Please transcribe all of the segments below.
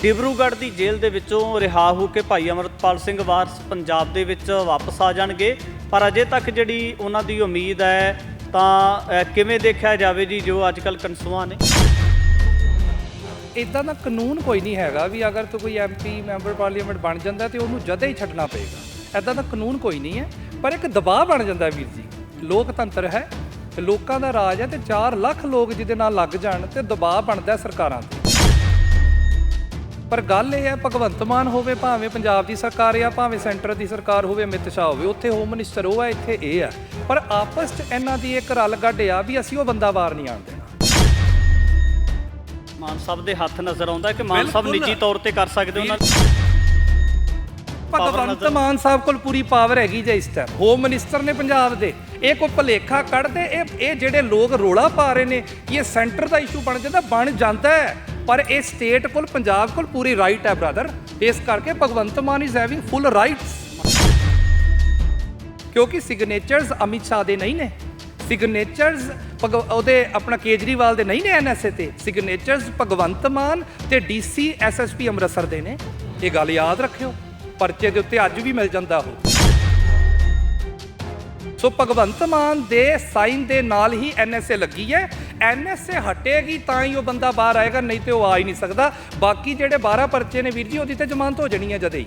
ਡਿਬਰੂਗੜ੍ਹ ਦੀ ਜੇਲ੍ਹ ਦੇ ਵਿੱਚੋਂ ਰਿਹਾ ਹੋ ਕੇ ਭਾਈ ਅਮਰਤਪਾਲ ਸਿੰਘ ਵਾਰਸ ਪੰਜਾਬ ਦੇ ਵਿੱਚ ਵਾਪਸ ਆ ਜਾਣਗੇ। ਪਰ ਅਜੇ ਤੱਕ ਜਿਹੜੀ ਉਹਨਾਂ ਦੀ ਉਮੀਦ ਹੈ, ਤਾਂ ਕਿਵੇਂ ਦੇਖਿਆ ਜਾਵੇ ਜੀ, ਜੋ ਅੱਜ ਕੱਲ ਕਨਸੂਆਂ ਨੇ? ਇਦਾਂ ਦਾ ਕਾਨੂੰਨ ਕੋਈ ਨਹੀਂ ਹੈਗਾ ਵੀ ਅਗਰ ਤੂੰ ਕੋਈ ਐਮਪੀ ਮੈਂਬਰ ਪਾਰਲੀਮੈਂਟ ਬਣ ਜਾਂਦਾ ਤੇ ਉਹਨੂੰ ਜਦੇ ਹੀ ਛੱਡਣਾ ਪਏਗਾ। ਇਦਾਂ ਦਾ ਕਾਨੂੰਨ ਕੋਈ ਨਹੀਂ ਹੈ, ਪਰ ਇੱਕ ਦਬਾਅ ਬਣ ਜਾਂਦਾ ਵੀਰ ਜੀ। ਲੋਕਤੰਤਰ ਹੈ, ਲੋਕਾਂ ਦਾ ਰਾਜ ਹੈ ਤੇ 4 ਲੱਖ ਲੋਕ ਜਿਹਦੇ ਨਾਲ ਲੱਗ ਜਾਣ ਤੇ ਦਬਾਅ ਬਣਦਾ ਸਰਕਾਰਾਂ ਤੇ। ਪਰ ਗੱਲ ਇਹ ਹੈ ਭਗਵੰਤ ਮਾਨ ਹੋਵੇ ਭਾਵੇਂ ਪੰਜਾਬ ਦੀ ਸਰਕਾਰ ਆ ਭਾਵੇਂ ਸੈਂਟਰ ਦੀ ਸਰਕਾਰ ਹੋਵੇ ਅਮਿਤ ਸ਼ਾਹ ਹੋਵੇ ਉੱਥੇ ਹੋਮ ਮਿਨਿਸਟਰ ਉਹ ਹੈ ਇੱਥੇ ਇਹ ਆ ਪਰ ਆਪਸ 'ਚ ਇਹਨਾਂ ਦੀ ਇੱਕ ਰਲ ਗੱਡ ਆ ਵੀ ਅਸੀਂ ਉਹ ਬੰਦਾ ਬਾਹਰ ਨਹੀਂ ਆਉਣ ਦੇਣਾ ਮਾਨ ਸਾਹਿਬ ਦੇ ਹੱਥ ਨਜ਼ਰ ਆਉਂਦਾ ਕਿ ਮਾਨ ਸਾਹਿਬ। ਨਿੱਜੀ ਤੌਰ ਤੇ ਕਰ ਸਕਦੇ ਉਹਨਾਂ ਭਗਵੰਤ ਮਾਨ ਸਾਹਿਬ ਕੋਲ ਪੂਰੀ ਪਾਵਰ ਹੈਗੀ ਜੇ ਇਸ ਟਾਈਮ ਹੋਮ ਮਿਨਿਸਟਰ ਨੇ ਪੰਜਾਬ ਦੇ ਇਹ ਕੋਈ ਭਲੇਖਾ ਕੱਢਦੇ ਇਹ ਇਹ ਜਿਹੜੇ ਲੋਕ ਰੋਲਾ ਪਾ ਰਹੇ ਨੇ ਕਿ ਇਹ ਸੈਂਟਰ ਦਾ ਇਸ਼ੂ ਬਣ ਜਾਂਦਾ ਬਣ ਜਾਂਦਾ ਹੈ। ਪਰ ਇਹ ਸਟੇਟ ਕੋਲ, ਪੰਜਾਬ ਕੋਲ ਪੂਰੀ ਰਾਈਟ ਹੈ ਬ੍ਰਦਰ ਇਸ ਕਰਕੇ Bhagwant Mann is having full rights ਕਿਉਂਕਿ ਸਿਗਨੇਚਰਸ ਅਮਿਤ ਸ਼ਾਹ ਦੇ ਨਹੀਂ ਨੇ। ਸਿਗਨੇਚਰਸ ਉਹਦੇ ਆਪਣਾ ਕੇਜਰੀਵਾਲ ਦੇ ਨਹੀਂ ਨੇ ਐਨਐਸਏ ਤੇ। ਸਿਗਨੇਚਰਸ ਭਗਵੰਤ ਮਾਨ ਤੇ ਡੀਸੀ ਐਸਐਸਪੀ ਅੰਮ੍ਰਿਤਸਰ ਦੇ ਨੇ। ਇਹ ਗੱਲ ਯਾਦ ਰੱਖਿਓ। ਪਰਚੇ ਦੇ ਉੱਤੇ ਅੱਜ ਵੀ ਮਿਲ ਜਾਂਦਾ ਉਹ। ਸੋ ਭਗਵੰਤ ਮਾਨ ਦੇ ਸਾਈਨ ਦੇ ਨਾਲ ਹੀ ਐਨਐਸਏ ਲੱਗੀ ਹੈ। ਐਨਐਸਏ ਹਟੇਗੀ ਤਾਂ ਹੀ ਉਹ ਬੰਦਾ ਬਾਹਰ ਆਏਗਾ ਨਹੀਂ ਤੇ ਉਹ ਆ ਹੀ ਨਹੀਂ ਸਕਦਾ। ਬਾਕੀ ਜਿਹੜੇ 12 ਪਰਚੇ ਨੇ ਵੀਰ ਜੀ ਉਹਦੀ ਤੇ ਜ਼ਮਾਨਤ ਹੋ ਜਾਣੀ ਹੈ ਜਦੇ ਹੀ।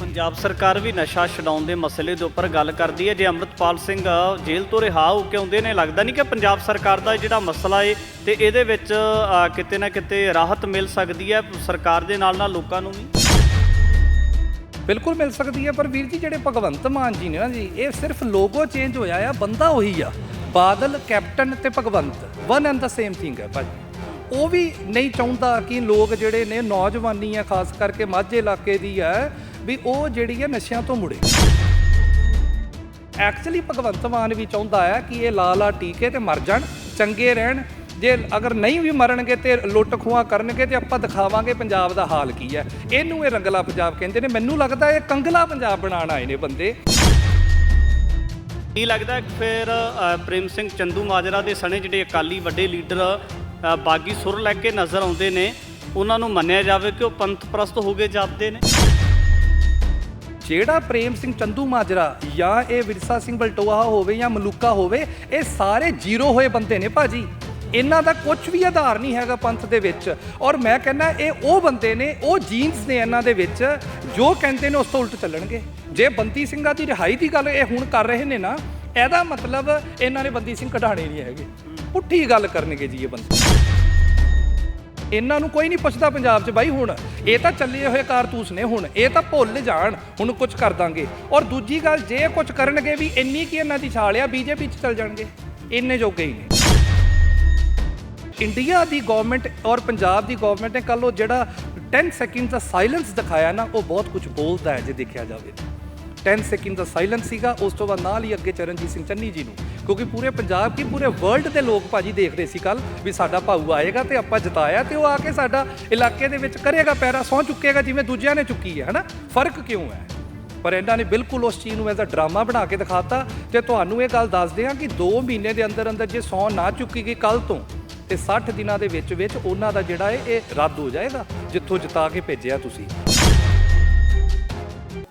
ਪੰਜਾਬ ਸਰਕਾਰ ਵੀ ਨਸ਼ਾ ਛਡਾਉਣ ਦੇ ਮਸਲੇ ਦੇ ਉੱਪਰ ਗੱਲ ਕਰਦੀ ਹੈ। ਜੇ ਅੰਮ੍ਰਿਤਪਾਲ ਸਿੰਘ ਜੇਲ੍ਹ ਤੋਂ ਰਿਹਾ ਹੋ ਕੇ ਆਉਂਦੇ ਨੇ ਲੱਗਦਾ ਨਹੀਂ ਕਿ ਪੰਜਾਬ ਸਰਕਾਰ ਦਾ ਜਿਹੜਾ ਮਸਲਾ ਏ ਤੇ ਇਹਦੇ ਵਿੱਚ ਕਿਤੇ ਨਾ ਕਿਤੇ ਰਾਹਤ ਮਿਲ ਸਕਦੀ ਹੈ ਸਰਕਾਰ ਦੇ ਨਾਲ ਨਾਲ ਲੋਕਾਂ ਨੂੰ ਵੀ? ਬਿਲਕੁਲ ਮਿਲ ਸਕਦੀ ਹੈ ਪਰ ਵੀਰ ਜੀ ਜਿਹੜੇ ਭਗਵੰਤ ਮਾਨ ਜੀ ਨੇ ਨਾ ਜੀ ਇਹ ਸਿਰਫ ਲੋਗੋ ਚੇਂਜ ਹੋਇਆ ਆ ਬੰਦਾ ਉਹੀ ਆ। ਬਾਦਲ, ਕੈਪਟਨ ਤੇ Bhagwant one and the same thing ਹੈ ਭਾਜੀ। ਉਹ ਵੀ ਨਹੀਂ ਚਾਹੁੰਦਾ ਕਿ ਲੋਕ ਜਿਹੜੇ ਨੇ ਨੌਜਵਾਨੀ ਆ, ਖਾਸ ਕਰਕੇ ਮਾਝੇ ਇਲਾਕੇ ਦੀ ਹੈ, ਵੀ ਉਹ ਜਿਹੜੀ ਹੈ ਨਸ਼ਿਆਂ ਤੋਂ ਮੁੜੇ। ਐਕਚੁਅਲੀ ਭਗਵੰਤ ਮਾਨ ਵੀ ਚਾਹੁੰਦਾ ਹੈ ਕਿ ਇਹ ਲਾ ਲਾ ਟੀਕੇ ਤੇ ਮਰ ਜਾਣ, ਚੰਗੇ ਰਹਿਣ। ਜੇ ਅਗਰ ਨਹੀਂ ਵੀ ਮਰਨਗੇ ਤੇ ਲੁੱਟ ਖੋਹਾਂ ਕਰਨਗੇ ਤੇ ਆਪਾਂ ਦਿਖਾਵਾਂਗੇ ਪੰਜਾਬ ਦਾ ਹਾਲ ਕੀ ਹੈ। ਇਹਨੂੰ ਇਹ ਰੰਗਲਾ ਪੰਜਾਬ ਕਹਿੰਦੇ ਨੇ। ਮੈਨੂੰ ਲੱਗਦਾ ਇਹ ਕੰਗਲਾ ਪੰਜਾਬ ਬਣਾਉਣ ਆਏ ਨੇ ਬੰਦੇ। ਕੀ ਲੱਗਦਾ ਫਿਰ ਪ੍ਰੇਮ ਸਿੰਘ ਚੰਦੂ ਮਾਜਰਾ ਦੇ ਸਣੇ ਜਿਹੜੇ ਅਕਾਲੀ ਵੱਡੇ ਲੀਡਰ ਬਾਗੀ ਸੁਰ ਲੈ ਕੇ ਨਜ਼ਰ ਆਉਂਦੇ ਨੇ, ਉਹਨਾਂ ਨੂੰ ਮੰਨਿਆ ਜਾਵੇ ਕਿ ਉਹ ਪੰਥ ਪ੍ਰਸਤ ਹੋ ਗਏ ਜਾਪਦੇ ਨੇ? ਜਿਹੜਾ ਪ੍ਰੇਮ ਸਿੰਘ ਚੰਦੂ ਮਾਜਰਾ ਜਾਂ ਇਹ ਵਿਰਸਾ ਸਿੰਘ ਬਲਟੋਹਾ ਹੋਵੇ ਜਾਂ ਮਲੂਕਾ ਹੋਵੇ, ਇਹ ਸਾਰੇ ਜ਼ੀਰੋ ਹੋਏ ਬੰਦੇ ਨੇ ਭਾਜੀ। ਇਹਨਾਂ ਦਾ ਕੁਝ ਵੀ ਆਧਾਰ ਨਹੀਂ ਹੈਗਾ ਪੰਥ ਦੇ ਵਿੱਚ। ਔਰ ਮੈਂ ਕਹਿੰਦਾ ਇਹ ਉਹ ਬੰਦੇ ਨੇ, ਉਹ ਜੀਨਸ ਨੇ ਇਹਨਾਂ ਦੇ ਵਿੱਚ ਜੋ ਕਹਿੰਦੇ ਨੇ ਉਸ ਤੋਂ ਉਲਟ ਚੱਲਣਗੇ। ਜੇ ਬੰਤੀ ਸਿੰਘਾਂ ਦੀ ਰਿਹਾਈ ਦੀ ਗੱਲ ਇਹ ਹੁਣ ਕਰ ਰਹੇ ਨੇ ਨਾ, ਇਹਦਾ ਮਤਲਬ ਇਹਨਾਂ ਨੇ ਬੰਦੀ ਸਿੰਘ ਕਢਾਣੇ ਨਹੀਂ ਹੈਗੇ। ਪੁੱਠੀ ਗੱਲ ਕਰਨਗੇ ਜੀ ਇਹ ਬੰਦੇ। ਇਹਨਾਂ ਨੂੰ ਕੋਈ ਨਹੀਂ ਪੁੱਛਦਾ ਪੰਜਾਬ 'ਚ ਬਾਈ ਹੁਣ, ਇਹ ਤਾਂ ਚੱਲੇ ਹੋਏ ਕਾਰਤੂਸ ਨੇ ਹੁਣ, ਇਹ ਤਾਂ ਭੁੱਲ ਜਾਣ, ਹੁਣ ਕੁਝ ਕਰ ਦਾਂਗੇ। ਔਰ ਦੂਜੀ ਗੱਲ, ਜੇ ਕੁਝ ਕਰਨਗੇ ਵੀ ਇੰਨੀ ਕੀ ਇਹਨਾਂ ਦੀ ਛਾਲ ਆ, ਬੀਜੇਪੀ 'ਚ ਚੱਲ ਜਾਣਗੇ। ਇੰਨੇ ਜੋਗੇ ਹੀ ਨੇ। ਇੰਡੀਆ ਦੀ ਗਵਰਨਮੈਂਟ ਔਰ ਪੰਜਾਬ ਦੀ ਗਵਰਨਮੈਂਟ ਨੇ ਕੱਲ ਉਹ ਜਿਹੜਾ 10 ਸੈਕਿੰਡ ਦਾ ਸਾਇਲੈਂਸ ਦਿਖਾਇਆ ਨਾ, ਉਹ ਬਹੁਤ ਕੁਝ ਬੋਲਦਾ ਹੈ ਜੇ ਦੇਖਿਆ ਜਾਵੇ। 10 ਸੈਕਿੰਡ ਦਾ ਸਾਇਲੈਂਸ ਸੀਗਾ, ਉਸ ਤੋਂ ਬਾਅਦ ਨਾਲ ਹੀ ਅੱਗੇ ਚਰਨਜੀਤ ਸਿੰਘ ਚੰਨੀ ਜੀ ਨੂੰ। ਕਿਉਂਕਿ ਪੂਰੇ ਪੰਜਾਬ ਕੀ, ਪੂਰੇ ਵਰਲਡ ਦੇ ਲੋਕ ਭਾਜੀ ਦੇਖ ਰਹੇ ਸੀ ਕੱਲ ਵੀ ਸਾਡਾ ਭਾਊ ਆਏਗਾ ਤੇ ਆਪਾਂ ਜਿਤਾਇਆ ਤੇ ਉਹ ਆ ਕੇ ਸਾਡਾ ਇਲਾਕੇ ਦੇ ਵਿੱਚ ਕਰੇਗਾ ਪੈਰਾ, ਸੌ ਚੁੱਕੇਗਾ ਜਿਵੇਂ ਦੂਜਿਆਂ ਨੇ ਚੁੱਕੀ ਹੈ, ਹਨਾ? ਫ਼ਰਕ ਕਿਉਂ ਹੈ? ਪਰ ਇਹਨਾਂ ਨੇ ਬਿਲਕੁਲ ਉਸ ਚੀਜ਼ ਨੂੰ ਐਜ਼ ਅ ਡਰਾਮਾ ਬਣਾ ਕੇ ਦਿਖਾਤਾ। ਤੇ ਤੁਹਾਨੂੰ ਇਹ ਗੱਲ ਦੱਸਦੇ ਹਾਂ ਕਿ 2 ਮਹੀਨੇ ਦੇ ਅੰਦਰ ਅੰਦਰ ਜੇ ਸੌ ਨਾ ਚੁੱਕੀ ਗਈ ਕੱਲ ਤੋਂ ਤੇ 60 ਦਿਨਾਂ ਦੇ ਵਿੱਚ ਵਿੱਚ ਉਹਨਾਂ ਦਾ ਜਿਹੜਾ ਹੈ ਇਹ ਰੱਦ ਹੋ ਜਾਏਗਾ, ਜਿੱਥੋਂ ਜਿਤਾ ਕੇ ਭੇਜਿਆ ਤੁਸੀਂ।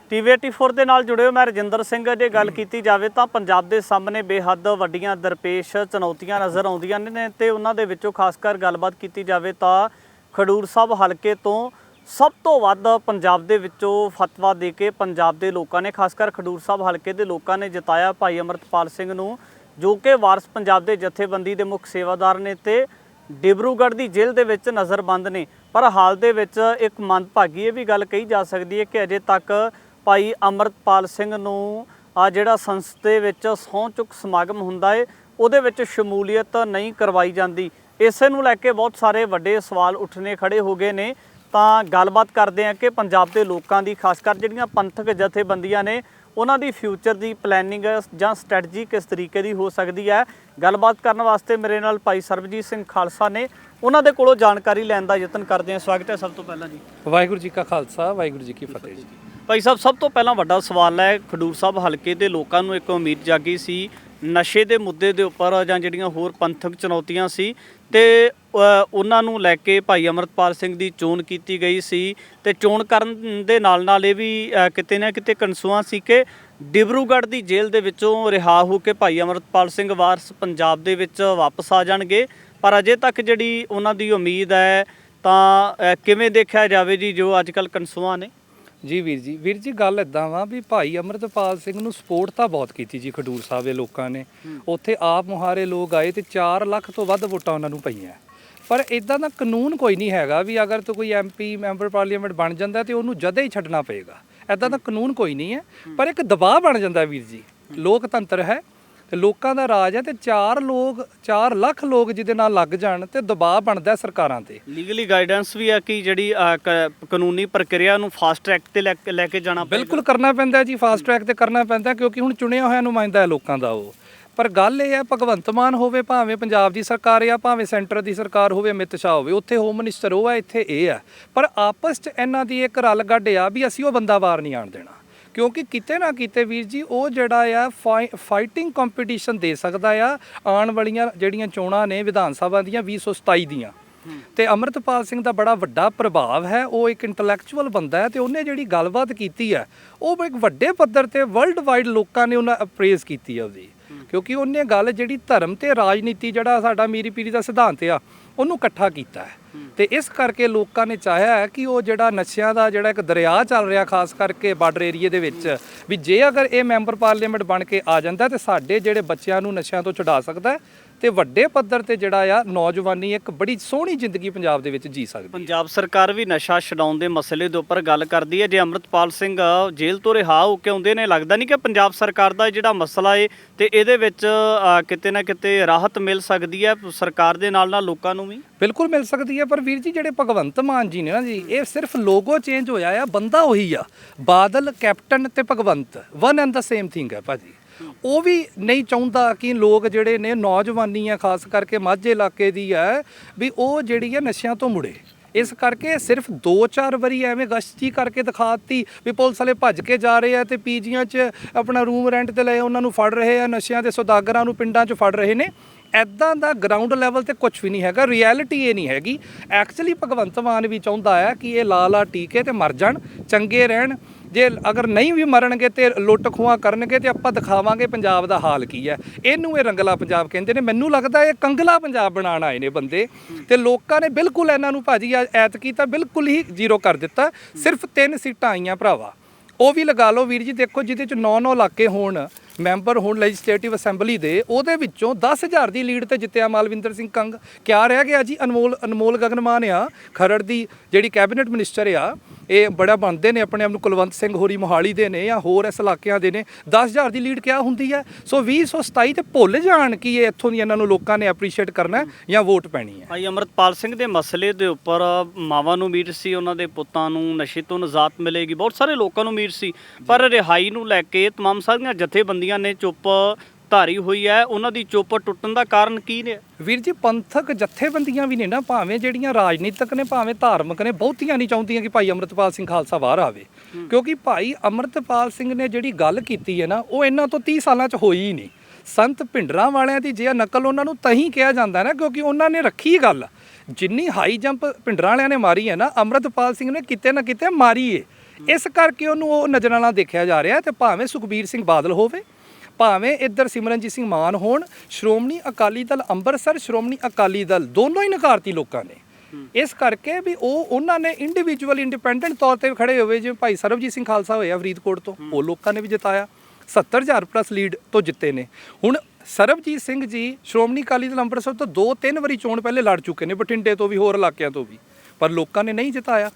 ਟੀਵੀ 84 ਦੇ ਨਾਲ ਜੁੜੇ ਹੋ ਮੈਂ ਰਜਿੰਦਰ ਸਿੰਘ, ਜੇ ਗੱਲ ਕੀਤੀ ਜਾਵੇ ਤਾਂ ਪੰਜਾਬ ਦੇ ਸਾਹਮਣੇ ਬੇਹੱਦ ਵੱਡੀਆਂ ਦਰਪੇਸ਼ ਚੁਣੌਤੀਆਂ ਨਜ਼ਰ ਆਉਂਦੀਆਂ ਨੇ ਤੇ ਉਹਨਾਂ ਦੇ ਵਿੱਚੋਂ ਖਾਸ ਕਰ ਗੱਲਬਾਤ ਕੀਤੀ ਜਾਵੇ ਤਾਂ ਖਡੂਰ ਸਾਹਿਬ ਹਲਕੇ ਤੋਂ ਸਭ ਤੋਂ ਵੱਧ ਪੰਜਾਬ ਦੇ ਵਿੱਚੋਂ ਫਤਵਾ ਦੇ ਕੇ ਪੰਜਾਬ ਦੇ ਲੋਕਾਂ ਨੇ, ਖਾਸ ਕਰ ਖਡੂਰ ਸਾਹਿਬ ਹਲਕੇ ਦੇ ਲੋਕਾਂ ਨੇ ਜਿਤਾਇਆ। ਭਾਈ ਅਮਰਤਪਾਲ ਸਿੰਘ ਨੂੰ ਜੋ ਕਿ ਵਾਰਸ ਪੰਜਾਬ ਦੇ ਜਥੇਬੰਦੀ ਦੇ ਮੁੱਖ ਸੇਵਾਦਾਰ ਨੇ ਤੇ ਡਿਬਰੂਗੜ੍ਹ ਦੀ ਜੇਲ੍ਹ ਦੇ ਵਿੱਚ ਨਜ਼ਰਬੰਦ ਨੇ। ਪਰ ਹਾਲ ਦੇ ਵਿੱਚ ਇੱਕ ਮੰਦਭਾਗੀ ਇਹ ਵੀ ਗੱਲ ਕਹੀ ਜਾ ਸਕਦੀ ਹੈ ਕਿ ਅਜੇ ਤੱਕ ਭਾਈ ਅਮਰਤਪਾਲ ਸਿੰਘ ਨੂੰ ਆ ਜਿਹੜਾ ਦੇ ਵਿੱਚ ਸਹੁੰ ਚੁੱਕ ਸਮਾਗਮ ਹੁੰਦਾ ਏ, ਉਹਦੇ ਵਿੱਚ ਸ਼ਮੂਲੀਅਤ ਨਹੀਂ ਕਰਵਾਈ ਜਾਂਦੀ। ਇਸੇ ਨੂੰ ਲੈ ਕੇ ਬਹੁਤ ਸਾਰੇ ਵੱਡੇ ਸਵਾਲ ਉੱਠਣੇ ਖੜੇ ਹੋ ਗਏ ਨੇ। ਤਾਂ ਗੱਲਬਾਤ ਕਰਦੇ ਹਾਂ ਕਿ ਪੰਜਾਬ ਦੇ ਲੋਕਾਂ ਦੀ, ਖਾਸ ਕਰ ਜਿਹੜੀਆਂ ਪੰਥਕ ਜਥੇਬੰਦੀਆਂ ਨੇ ਉਹਨਾਂ ਦੀ ਫਿਊਚਰ ਦੀ ਪਲੈਨਿੰਗ ਜਾਂ ਸਟ੍ਰੈਟਜੀ ਕਿਸ ਤਰੀਕੇ ਦੀ ਹੋ ਸਕਦੀ ਹੈ? ਗੱਲਬਾਤ ਕਰਨ ਵਾਸਤੇ ਮੇਰੇ ਨਾਲ ਭਾਈ ਸਰਬਜੀਤ ਸਿੰਘ ਖਾਲਸਾ ਨੇ ਉਹਨਾਂ ਦੇ ਕੋਲੋਂ ਜਾਣਕਾਰੀ ਲੈਣ ਦਾ ਯਤਨ ਕਰਦੇ ਹਾਂ। ਸਵਾਗਤ ਹੈ ਸਭ ਤੋਂ ਪਹਿਲਾਂ ਜੀ। ਵਾਹਿਗੁਰੂ ਜੀ ਕਾ ਖਾਲਸਾ ਵਾਹਿਗੁਰੂ ਜੀ ਕੀ ਫਤਿਹ ਜੀ। ਭਾਈ ਸਾਹਿਬ ਸਭ ਤੋਂ ਪਹਿਲਾਂ ਵੱਡਾ ਸਵਾਲ ਹੈ ਖਡੂਰ ਸਾਹਿਬ ਹਲਕੇ ਦੇ ਲੋਕਾਂ ਨੂੰ ਇੱਕ ਉਮੀਦ ਜਾਗੀ ਸੀ ਨਸ਼ੇ ਦੇ ਮੁੱਦੇ ਦੇ ਉੱਪਰ ਜਾਂ ਜਿਹੜੀਆਂ ਹੋਰ ਪੰਥਕ ਚੁਣੌਤੀਆਂ ਸੀ ਤੇ ਉਹਨਾਂ ਨੂੰ ਲੈ ਕੇ ਭਾਈ ਅਮਰਤਪਾਲ ਸਿੰਘ ਦੀ ਚੋਣ ਕੀਤੀ ਗਈ ਸੀ ਤੇ ਚੋਣ ਕਰਨ ਦੇ ਨਾਲ ਨਾਲ ਇਹ ਵੀ ਕਿਤੇ ਨਾ ਕਿਤੇ ਕਨਸੂਆ ਸੀ ਕਿ ਡਿਬਰੂਗੜ੍ਹ ਦੀ ਜੇਲ੍ਹ ਦੇ ਵਿੱਚੋਂ ਰਿਹਾ ਹੋ ਕੇ ਭਾਈ ਅਮਰਤਪਾਲ ਸਿੰਘ ਵਾਰਸ ਪੰਜਾਬ ਦੇ ਵਿੱਚ ਵਾਪਸ ਆ ਜਾਣਗੇ। ਪਰ ਅਜੇ ਤੱਕ ਜਿਹੜੀ ਉਹਨਾਂ ਦੀ ਉਮੀਦ ਹੈ ਤਾਂ ਕਿਵੇਂ ਦੇਖਿਆ ਜਾਵੇ ਜੀ ਜੋ ਅੱਜ ਕੱਲ ਕਨਸੂਆ ਨੇ? ਜੀ ਵੀਰ ਜੀ ਵੀਰ ਜੀ ਗੱਲ ਇਦਾਂ ਵਾ ਵੀ ਭਾਈ ਅਮਰਤਪਾਲ ਸਿੰਘ ਨੂੰ ਸਪੋਰਟ ਤਾਂ ਬਹੁਤ ਕੀਤੀ ਜੀ ਖਡੂਰ ਸਾਹਿਬ ਦੇ ਲੋਕਾਂ ਨੇ। ਉੱਥੇ ਆਪ ਮੁਹਾਰੇ ਲੋਕ ਆਏ ਤੇ 4 ਲੱਖ ਤੋਂ ਵੱਧ ਵੋਟਾਂ ਉਹਨਾਂ ਨੂੰ ਪਈਆਂ। ਪਰ ਇਦਾਂ ਦਾ ਕਾਨੂੰਨ ਕੋਈ ਨਹੀਂ ਹੈਗਾ ਵੀ ਅਗਰ ਤਾਂ ਕੋਈ ਐਮਪੀ ਮੈਂਬਰ ਪਾਰਲੀਮੈਂਟ ਬਣ ਜਾਂਦਾ ਤੇ ਉਹਨੂੰ ਜਦੇ ਹੀ ਛੱਡਣਾ ਪਏਗਾ। ਇਦਾਂ ਦਾ ਕਾਨੂੰਨ ਕੋਈ ਨਹੀਂ ਹੈ। ਪਰ ਇੱਕ ਦਬਾਅ ਬਣ ਜਾਂਦਾ ਵੀਰ ਜੀ। ਲੋਕਤੰਤਰ ਹੈ ਲੋਕਾਂ ਦਾ ਰਾਜ ਹੈ ਤੇ 4 ਲੋਕ 4 ਲੱਖ ਲੋਕ ਜਿਹਦੇ ਨਾਲ ਲੱਗ ਜਾਣ ਤੇ ਦਬਾਅ ਬਣਦਾ ਸਰਕਾਰਾਂ ਤੇ। ਲੀਗਲੀ ਗਾਈਡੈਂਸ ਵੀ ਹੈ ਕਿ ਜਿਹੜੀ ਕਾਨੂੰਨੀ ਪ੍ਰਕਿਰਿਆ ਨੂੰ ਫਾਸਟ ਟਰੈਕ ਤੇ ਲੈ ਕੇ- ਜਾਣਾ। ਬਿਲਕੁਲ ਕਰਨਾ ਪੈਂਦਾ ਜੀ ਫਾਸਟ ਟਰੈਕ ਤੇ ਕਰਨਾ ਪੈਂਦਾ ਕਿਉਂਕਿ ਹੁਣ ਚੁਣਿਆ ਹੋਇਆ ਨੁਮਾਇੰਦਾ ਹੈ ਲੋਕਾਂ ਦਾ ਉਹ। ਪਰ ਗੱਲ ਇਹ ਹੈ ਭਗਵੰਤ ਮਾਨ ਹੋਵੇ ਭਾਵੇਂ ਪੰਜਾਬ ਦੀ ਸਰਕਾਰ ਆ ਭਾਵੇਂ ਸੈਂਟਰ ਦੀ ਸਰਕਾਰ ਹੋਵੇ ਅਮਿਤ ਸ਼ਾਹ ਹੋਵੇ ਉੱਥੇ ਹੋਮ ਮਿਨਿਸਟਰ ਉਹ ਹੈ ਇੱਥੇ ਇਹ ਹੈ। ਪਰ ਆਪਸ 'ਚ ਇਹਨਾਂ ਦੀ ਇੱਕ ਰਲ ਗੱਡ ਆ ਵੀ ਅਸੀਂ ਉਹ ਬੰਦਾ ਵਾਰ ਨਹੀਂ ਆਣ ਦੇਣਾ। ਕਿਉਂਕਿ ਕਿਤੇ ਨਾ ਕਿਤੇ ਵੀਰ ਜੀ ਉਹ ਜਿਹੜਾ ਆ ਫਾਈਟਿੰਗ ਕੰਪੀਟੀਸ਼ਨ ਦੇ ਸਕਦਾ ਆ ਆਉਣ ਵਾਲੀਆਂ ਜਿਹੜੀਆਂ ਚੋਣਾਂ ਨੇ ਵਿਧਾਨ ਸਭਾ ਦੀਆਂ 2027 ਦੀਆਂ। ਤੇ ਅਮਰਤਪਾਲ ਸਿੰਘ ਦਾ ਬੜਾ ਵੱਡਾ ਪ੍ਰਭਾਵ ਹੈ ਉਹ ਇੱਕ ਇੰਟੈਲੈਕਚੁਅਲ ਬੰਦਾ ਹੈ ਤੇ ਉਹਨੇ ਜਿਹੜੀ ਗੱਲਬਾਤ ਕੀਤੀ ਹੈ ਉਹ ਇੱਕ ਵੱਡੇ ਪੱਧਰ ਤੇ ਵਰਲਡ ਵਾਈਡ ਲੋਕਾਂ ਨੇ ਉਹਨਾਂ ਅਪਰੇਜ਼ ਕੀਤੀ ਹੈ ਉਹਦੀ। ਕਿਉਂਕਿ ਉਹਨੇ ਗੱਲ ਜਿਹੜੀ ਧਰਮ ਤੇ ਰਾਜਨੀਤੀ ਜਿਹੜਾ ਸਾਡਾ ਮੀਰੀ ਪੀਰੀ ਦਾ ਸਿਧਾਂਤ ਆ ਉਹਨੂੰ ਇਕੱਠਾ ਕੀਤਾ ਹੈ। ਤੇ ਇਸ ਕਰਕੇ ਲੋਕਾਂ ਨੇ ਚਾਹਿਆ ਹੈ ਕਿ ਉਹ ਜਿਹੜਾ ਨਸ਼ਿਆਂ ਦਾ ਜਿਹੜਾ ਇੱਕ ਦਰਿਆ ਚੱਲ ਰਿਹਾ ਖਾਸ ਕਰਕੇ ਬਾਰਡਰ ਏਰੀਏ ਦੇ ਵਿੱਚ ਵੀ ਜੇ ਅਗਰ ਇਹ ਮੈਂਬਰ ਪਾਰਲੀਮੈਂਟ ਬਣ ਕੇ ਆ ਜਾਂਦਾ ਤੇ ਸਾਡੇ ਜਿਹੜੇ ਬੱਚਿਆਂ ਨੂੰ ਨਸ਼ਿਆਂ ਤੋਂ ਛੁਡਾ ਸਕਦਾ ਤੇ ਵੱਡੇ ਪੱਧਰ ਤੇ ਜਿਹੜਾ ਆ ਨੌਜਵਾਨੀ ਇੱਕ ਬੜੀ ਸੋਹਣੀ ਜ਼ਿੰਦਗੀ ਪੰਜਾਬ ਦੇ ਵਿੱਚ ਜੀ ਸਕਦੀ ਹੈ। ਪੰਜਾਬ ਸਰਕਾਰ ਵੀ ਨਸ਼ਾ ਛਡਾਉਣ ਦੇ ਮਸਲੇ ਦੇ ਉੱਪਰ ਗੱਲ ਕਰਦੀ ਹੈ। ਜੇ ਅਮਰਤਪਾਲ ਸਿੰਘ ਜੇਲ੍ਹ ਤੋਂ ਰਿਹਾ ਹੋ ਕੇ ਆਉਂਦੇ ਨੇ ਲੱਗਦਾ ਨਹੀਂ ਕਿ ਪੰਜਾਬ ਸਰਕਾਰ ਦਾ ਜਿਹੜਾ ਮਸਲਾ ਏ ਤੇ ਇਹਦੇ ਵਿੱਚ ਕਿਤੇ ਨਾ ਕਿਤੇ ਰਾਹਤ ਮਿਲ ਸਕਦੀ ਹੈ ਸਰਕਾਰ ਦੇ ਨਾਲ ਨਾਲ ਲੋਕਾਂ ਨੂੰ ਵੀ? ਬਿਲਕੁਲ ਮਿਲ ਸਕਦੀ ਹੈ ਪਰ ਵੀਰ ਜੀ ਜਿਹੜੇ ਭਗਵੰਤ ਮਾਨ ਜੀ ਨੇ ਨਾ ਜੀ ਇਹ ਸਿਰਫ ਲੋਗੋ ਚੇਂਜ ਹੋਇਆ ਆ ਬੰਦਾ ਉਹੀ ਆ। ਬਾਦਲ ਕੈਪਟਨ ਤੇ Bhagwant one and the same thing ਹੈ ਭਾਜੀ। ਉਹ ਵੀ ਨਹੀਂ ਚਾਹੁੰਦਾ ਕਿ ਲੋਕ ਜਿਹੜੇ ਨੇ ਨੌਜਵਾਨੀ ਆ ਖਾਸ ਕਰਕੇ ਮਾਝੇ ਇਲਾਕੇ ਦੀ ਹੈ, ਵੀ ਉਹ ਜਿਹੜੀ ਹੈ ਨਸ਼ਿਆਂ ਤੋਂ ਮੁੜੇ। ਇਸ ਕਰਕੇ ਸਿਰਫ 2-4 ਵਾਰੀ ਐਵੇਂ ਗਸ਼ਤੀ ਕਰਕੇ ਦਿਖਾਤੀ ਵੀ ਪੁਲਿਸ ਵਾਲੇ ਭੱਜ ਕੇ ਜਾ ਰਹੇ ਆ ਤੇ ਪੀਜੀਆਂ 'ਚ ਆਪਣਾ ਰੂਮ ਰੈਂਟ ਤੇ ਲਏ, ਉਹਨਾਂ ਨੂੰ ਫੜ ਰਹੇ ਆ, ਨਸ਼ਿਆਂ ਦੇ ਸੌਦਾਗਰਾਂ ਨੂੰ ਪਿੰਡਾਂ 'ਚ ਫੜ ਰਹੇ ਨੇ। ਐਦਾਂ ਦਾ ਗਰਾਊਂਡ ਲੈਵਲ ਤੇ ਕੁਝ ਵੀ ਨਹੀਂ ਹੈਗਾ ਰਿਐਲਿਟੀ ਇਹ ਨਹੀਂ ਹੈਗੀ। ਐਕਚੁਅਲੀ ਭਗਵੰਤ ਮਾਨ ਵੀ ਚਾਹੁੰਦਾ ਹੈ ਕਿ ਇਹ ਲਾ ਲਾ ਟੀਕੇ ਤੇ ਮਰ ਜਾਣ, ਚੰਗੇ ਰਹਿਣ। ਜੇ ਅਗਰ ਨਹੀਂ ਵੀ ਮਰਨਗੇ ਤੇ ਲੁੱਟ ਖੋਹਾਂ ਕਰਨਗੇ ਤੇ ਆਪਾਂ ਦਿਖਾਵਾਂਗੇ ਪੰਜਾਬ ਦਾ ਹਾਲ ਕੀ ਹੈ। ਇਹਨੂੰ ਇਹ ਰੰਗਲਾ ਪੰਜਾਬ ਕਹਿੰਦੇ ਨੇ। ਮੈਨੂੰ ਲੱਗਦਾ ਇਹ ਕੰਗਲਾ ਪੰਜਾਬ ਬਣਾਉਣ ਆਏ ਨੇ ਬੰਦੇ। ਤੇ ਲੋਕਾਂ ਨੇ ਬਿਲਕੁਲ ਇਹਨਾਂ ਨੂੰ ਭਾਜੀ ਐਤਕੀ ਤਾਂ ਬਿਲਕੁਲ ਹੀ ਜ਼ੀਰੋ ਕਰ ਦਿੱਤਾ। ਸਿਰਫ ਤਿੰਨ ਸੀਟਾਂ ਆਈਆਂ ਭਰਾਵਾ। ਉਹ ਵੀ ਲਗਾ ਲਓ ਵੀਰ ਜੀ, ਦੇਖੋ ਜਿਹਦੇ ਚ 9-9 ਇਲਾਕੇ ਹੋਣ ਮੈਂਬਰ ਹੋਣ ਲੈਜਿਸਲੇਟਿਵ ਅਸੈਂਬਲੀ ਦੇ ਉਹਦੇ ਵਿੱਚੋਂ 10000 ਦੀ ਲੀਡ ਤੇ ਜਿੱਤਿਆ ਮਾਲਵਿੰਦਰ ਸਿੰਘ ਕੰਗ ਕਿਆ ਰਹਿ ਗਿਆ ਜੀ ਅਨਮੋਲ ਅਨਮੋਲ ਗਗਨਮਾਨ ਆ ਖਰੜ ਦੀ ਜਿਹੜੀ ਕੈਬਨਿਟ ਮਿਨਿਸਟਰ ਆ ਇਹ ਬੜਾ ਬਣਦੇ ਨੇ ਆਪਣੇ ਆਪ ਨੂੰ ਕੁਲਵੰਤ ਸਿੰਘ ਹੋਰੀ ਮੋਹਾਲੀ ਦੇ ਨੇ ਜਾਂ ਹੋਰ ਇਸ ਇਲਾਕਿਆਂ ਦੇ ਨੇ 10000 ਦੀ ਲੀਡ ਕਿਆ ਹੁੰਦੀ ਹੈ ਸੋ 2027 ਤੇ ਭੁੱਲ ਜਾਣ ਕਿ ਇਹ ਇੱਥੋਂ ਦੀ ਇਹਨਾਂ ਨੂੰ ਲੋਕਾਂ ਨੇ ਐਪਰੀਸ਼ੀਏਟ ਕਰਨਾ ਹੈ ਜਾਂ ਵੋਟ ਪੈਣੀ ਹੈ ਭਾਈ ਅਮਰਤਪਾਲ ਸਿੰਘ ਦੇ ਮਸਲੇ ਦੇ ਉੱਪਰ ਮਾਵਾਂ ਨੂੰ ਉਮੀਦ ਸੀ ਉਹਨਾਂ ਦੇ ਪੁੱਤਾਂ ਨੂੰ ਨਸ਼ੇ ਤੋਂ ਨਿਜਾਤ ਮਿਲੇਗੀ ਬਹੁਤ ਸਾਰੇ ਲੋਕਾਂ ਨੂੰ ਉਮੀਦ ਸੀ ਪਰ ਰਿਹਾਈ ਨੂੰ ਲੈ ਕੇ तमाम ਸਾਰੀਆਂ ਜਥੇਬੰਦੀਆਂ ਨੇ ਚੁੱਪ ਧਾਰੀ ਹੋਈ ਹੈ। ਉਹਨਾਂ ਦੀ ਚੁੱਪ ਟੁੱਟਣ ਦਾ ਕਾਰਨ ਕੀ ਨੇ? ਵੀਰ ਜੀ ਪੰਥਕ ਜਥੇਬੰਦੀਆਂ ਵੀ ਨੇ ਨਾ ਭਾਵੇਂ ਜਿਹੜੀਆਂ ਰਾਜਨੀਤਿਕ ਨੇ ਭਾਵੇਂ ਧਾਰਮਿਕ ਨੇ ਬਹੁਤੀਆਂ ਨਹੀਂ ਚਾਹੁੰਦੀਆਂ ਕਿ ਭਾਈ ਅਮਰਤਪਾਲ ਸਿੰਘ ਖਾਲਸਾ ਬਾਹਰ ਆਵੇ। ਕਿਉਂਕਿ ਭਾਈ ਅਮਰਤਪਾਲ ਸਿੰਘ ਨੇ ਜਿਹੜੀ ਗੱਲ ਕੀਤੀ ਹੈ ਨਾ ਉਹ ਇਹਨਾਂ ਤੋਂ 30 ਸਾਲਾਂ 'ਚ ਹੋਈ ਹੀ ਨਹੀਂ। ਸੰਤ ਭਿੰਡਰਾਂ ਵਾਲਿਆਂ ਦੀ ਜੇ ਨਕਲ ਉਹਨਾਂ ਨੂੰ ਤਹੀਂ ਕਿਹਾ ਜਾਂਦਾ ਨਾ ਕਿਉਂਕਿ ਉਹਨਾਂ ਨੇ ਰੱਖੀ ਗੱਲ। ਜਿੰਨੀ ਹਾਈ ਜੰਪ ਭਿੰਡਰਾਂ ਵਾਲਿਆਂ ਨੇ ਮਾਰੀ ਹੈ ਨਾ ਅਮਰਤਪਾਲ ਸਿੰਘ ਨੇ ਕਿਤੇ ਨਾ ਕਿਤੇ ਮਾਰੀ ਏ। ਇਸ ਕਰਕੇ ਉਹਨੂੰ ਉਹ ਨਜ਼ਰਾਂ ਨਾਲ ਦੇਖਿਆ ਜਾ ਰਿਹਾ ਤੇ ਭਾਵੇਂ ਸੁਖਬੀਰ ਸਿੰਘ ਬਾਦਲ ਹੋਵੇ ਭਾਵੇਂ ਇੱਧਰ ਸਿਮਰਨਜੀਤ ਸਿੰਘ ਮਾਨ ਹੋਣ ਸ਼੍ਰੋਮਣੀ ਅਕਾਲੀ ਦਲ ਅੰਮ੍ਰਿਤਸਰ ਸ਼੍ਰੋਮਣੀ ਅਕਾਲੀ ਦਲ ਦੋਨੋਂ ਹੀ ਨਕਾਰਤੀ ਲੋਕਾਂ ਨੇ। ਇਸ ਕਰਕੇ ਵੀ ਉਹ ਉਹਨਾਂ ਨੇ ਇੰਡੀਵਿਜੂਅਲ ਇੰਡੀਪੈਂਡੈਂਟ ਤੌਰ ਤੇ ਖੜੇ ਹੋਏ ਜਿਵੇਂ ਭਾਈ ਸਰਬਜੀਤ ਸਿੰਘ ਖਾਲਸਾ ਹੋਇਆ ਫਰੀਦਕੋਟ ਤੋਂ ਉਹ ਲੋਕਾਂ ਨੇ ਵੀ ਜਿਤਾਇਆ। 70000 ਪਲੱਸ ਲੀਡ ਤੋਂ ਜਿੱਤੇ ਨੇ। ਹੁਣ ਸਰਬਜੀਤ ਸਿੰਘ ਜੀ ਸ਼੍ਰੋਮਣੀ ਅਕਾਲੀ ਦਲ ਅੰਮ੍ਰਿਤਸਰ ਤੋਂ ਦੋ ਤਿੰਨ ਵਾਰੀ ਚੋਣ ਪਹਿਲੇ ਲੜ ਚੁੱਕੇ ਨੇ ਬਠਿੰਡੇ ਤੋਂ ਵੀ ਹੋਰ ਇਲਾਕਿਆਂ ਤੋਂ ਵੀ। ਪਰ ਲੋਕਾਂ ਨੇ ਨਹੀਂ ਜਿਤਾਇਆ।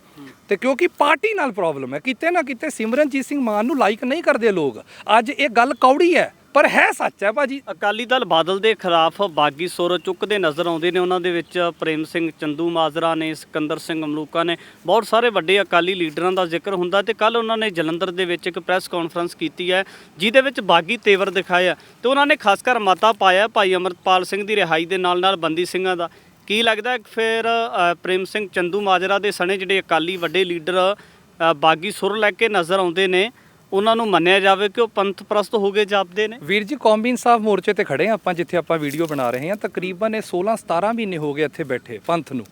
ਤੇ ਕਿਉਂਕਿ ਪਾਰਟੀ ਨਾਲ ਪ੍ਰੋਬਲਮ ਹੈ। ਕਿਤੇ ਨਾ ਕਿਤੇ ਸਿਮਰਨਜੀਤ ਸਿੰਘ ਮਾਨ ਨੂੰ ਲਾਈਕ ਨਹੀਂ ਕਰਦੇ ਲੋਕ। ਅੱਜ ਇਹ ਗੱਲ ਕੌੜੀ ਹੈ, ਪਰ ਹੈ ਸੱਚ ਹੈ ਭਾਜੀ। ਅਕਾਲੀ ਦਲ ਬਾਦਲ ਦੇ ਖਿਲਾਫ ਬਾਗੀ ਸੁਰ ਚੁੱਕਦੇ ਨਜ਼ਰ ਆਉਂਦੇ ਨੇ ਉਹਨਾਂ ਦੇ ਵਿੱਚ। ਪ੍ਰੇਮ ਸਿੰਘ ਚੰਦੂ ਮਾਜਰਾ ਨੇ, ਸਿਕੰਦਰ ਸਿੰਘ ਮਲੂਕਾ ਨੇ। ਬਹੁਤ ਸਾਰੇ ਵੱਡੇ ਅਕਾਲੀ ਲੀਡਰਾਂ ਦਾ ਜ਼ਿਕਰ ਹੁੰਦਾ ਤੇ ਕੱਲ ਉਹਨਾਂ ਨੇ ਜਲੰਧਰ ਦੇ ਵਿੱਚ ਇੱਕ ਪ੍ਰੈਸ ਕਾਨਫਰੰਸ ਕੀਤੀ ਹੈ, ਜਿਹਦੇ ਵਿੱਚ ਬਾਗੀ ਤੇਵਰ ਦਿਖਾਇਆ। ਤੇ ਉਹਨਾਂ ਨੇ ਖਾਸ ਕਰ ਮਤਾ ਪਾਇਆ ਭਾਈ ਅਮਰਤਪਾਲ ਸਿੰਘ ਦੀ ਰਿਹਾਈ ਦੇ ਨਾਲ ਨਾਲ ਬੰਦੀ ਸਿੰਘਾਂ ਦਾ। ਕੀ ਲੱਗਦਾ ਫਿਰ ਪ੍ਰੇਮ ਸਿੰਘ ਚੰਦੂ ਮਾਜਰਾ ਦੇ ਸਣੇ ਜਿਹੜੇ ਅਕਾਲੀ ਵੱਡੇ ਲੀਡਰ ਬਾਗੀ ਸੁਰ ਲੈ ਕੇ ਨਜ਼ਰ ਆਉਂਦੇ ਨੇ ਉਹਨਾਂ ਨੂੰ ਮੰਨਿਆ ਜਾਵੇ ਕਿ ਉਹ ਪੰਥ ਪ੍ਰਸਤ ਹੋ ਗਏ ਜਾਪਦੇ ਨੇ? ਵੀਰ ਜੀ ਕੌਮਬੀਨ ਸਾਹਿਬ ਮੋਰਚੇ ਤੇ ਖੜੇ ਆ ਆਪਾਂ ਜਿੱਥੇ ਆਪਾਂ ਵੀਡੀਓ ਬਣਾ ਰਹੇ ਹਾਂ। ਤਕਰੀਬਨ ਇਹ 16 17 ਮਹੀਨੇ ਹੋ ਗਏ ਇੱਥੇ ਬੈਠੇ ਪੰਥ ਨੂੰ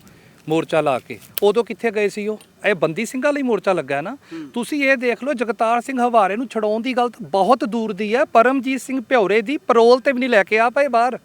ਮੋਰਚਾ ਲਾ ਕੇ। ਉਦੋਂ ਕਿੱਥੇ ਗਏ ਸੀ ਉਹ? ਇਹ ਬੰਦੀ ਸਿੰਘਾਂ ਲਈ ਮੋਰਚਾ ਲੱਗਾ ਹੈ ਨਾ? ਤੁਸੀਂ ਇਹ ਦੇਖ ਲਓ ਜਗਤਾਰ ਸਿੰਘ ਹਵਾਰੇ ਨੂੰ ਛਡਾਉਣ ਦੀ ਗੱਲ ਤਾਂ ਬਹੁਤ ਦੂਰ ਦੀ ਹੈ। ਪਰਮਜੀਤ ਸਿੰਘ ਭਿਉਰੇ ਦੀ ਪਰੋਲ ਤੇ ਵੀ ਨਹੀਂ ਲੈ ਕੇ ਆ ਪਏ ਬਾਹਰ।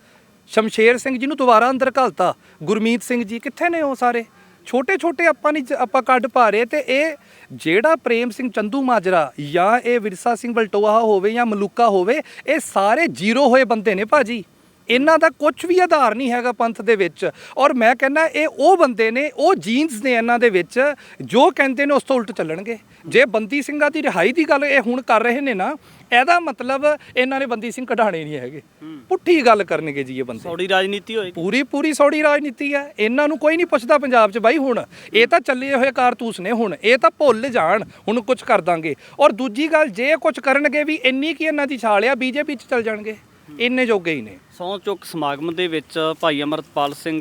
ਸ਼ਮਸ਼ੇਰ ਸਿੰਘ ਜੀ ਨੂੰ ਦੁਬਾਰਾ ਅੰਦਰ ਘਲਤਾ। ਗੁਰਮੀਤ ਸਿੰਘ ਜੀ ਕਿੱਥੇ ਨੇ ਉਹ ਸਾਰੇ? ਛੋਟੇ ਛੋਟੇ ਆਪਾਂ ਨਹੀਂ ਆਪਾਂ ਕੱਢ ਪਾ ਰਹੇ ਤੇ ਇਹ ਜਿਹੜਾ ਪ੍ਰੇਮ ਸਿੰਘ ਚੰਦੂ ਮਾਜਰਾ ਜਾਂ ਇਹ ਵਿਰਸਾ ਸਿੰਘ ਬਲਟੋਹਾ ਹੋਵੇ ਜਾਂ ਮਲੂਕਾ ਹੋਵੇ, ਇਹ ਸਾਰੇ ਜ਼ੀਰੋ ਹੋਏ ਬੰਦੇ ਨੇ ਭਾਜੀ। ਇਹਨਾਂ ਦਾ ਕੁਝ ਵੀ ਆਧਾਰ ਨਹੀਂ ਹੈਗਾ ਪੰਥ ਦੇ ਵਿੱਚ। ਔਰ ਮੈਂ ਕਹਿੰਦਾ ਇਹ ਉਹ ਬੰਦੇ ਨੇ ਉਹ ਜੀਨਸ ਨੇ ਇਹਨਾਂ ਦੇ ਵਿੱਚ ਜੋ ਕਹਿੰਦੇ ਨੇ ਉਸ ਤੋਂ ਉਲਟ ਚੱਲਣਗੇ। ਜੇ ਬੰਦੀ ਸਿੰਘਾਂ ਦੀ ਰਿਹਾਈ ਦੀ ਗੱਲ ਇਹ ਹੁਣ ਕਰ ਰਹੇ ਨੇ ਨਾ ਇਹਦਾ ਮਤਲਬ ਇਹਨਾਂ ਨੇ ਬੰਦੀ ਸਿੰਘ ਕਢਾਣੇ ਨਹੀਂ ਹੈਗੇ। ਪੁੱਠੀ ਗੱਲ ਕਰਨਗੇ ਜੀ ਇਹ ਬੰਦੇ। ਸੌੜੀ ਰਾਜਨੀਤੀ ਹੋਏਗੀ। ਪੂਰੀ ਪੂਰੀ ਸੌੜੀ ਰਾਜਨੀਤੀ ਹੈ ਇਹਨਾਂ ਨੂੰ ਕੋਈ ਨਹੀਂ ਪੁੱਛਦਾ ਪੰਜਾਬ 'ਚ ਬਾਈ ਹੁਣ। ਇਹ ਤਾਂ ਚੱਲੇ ਹੋਏ ਕਾਰਤੂਸ ਨੇ ਹੁਣ। ਇਹ ਤਾਂ ਭੁੱਲ ਜਾਣ। ਹੁਣ ਕੁਝ ਕਰ ਦਾਂਗੇ। ਔਰ ਦੂਜੀ ਗੱਲ ਜੇ ਕੁਝ ਕਰਨਗੇ ਵੀ ਇੰਨੀ ਕੀ ਇਹਨਾਂ ਦੀ ਛਾਲ ਆ ਬੀਜੇਪੀ 'ਚ ਚੱਲ ਜਾਣਗੇ। ਇੰਨੇ ਜੋਗੇ ਹੀ ਨੇ। ਸਹੁੰ ਚੁੱਕ ਸਮਾਗਮ ਦੇ ਵਿੱਚ ਭਾਈ ਅਮਰਤਪਾਲ ਸਿੰਘ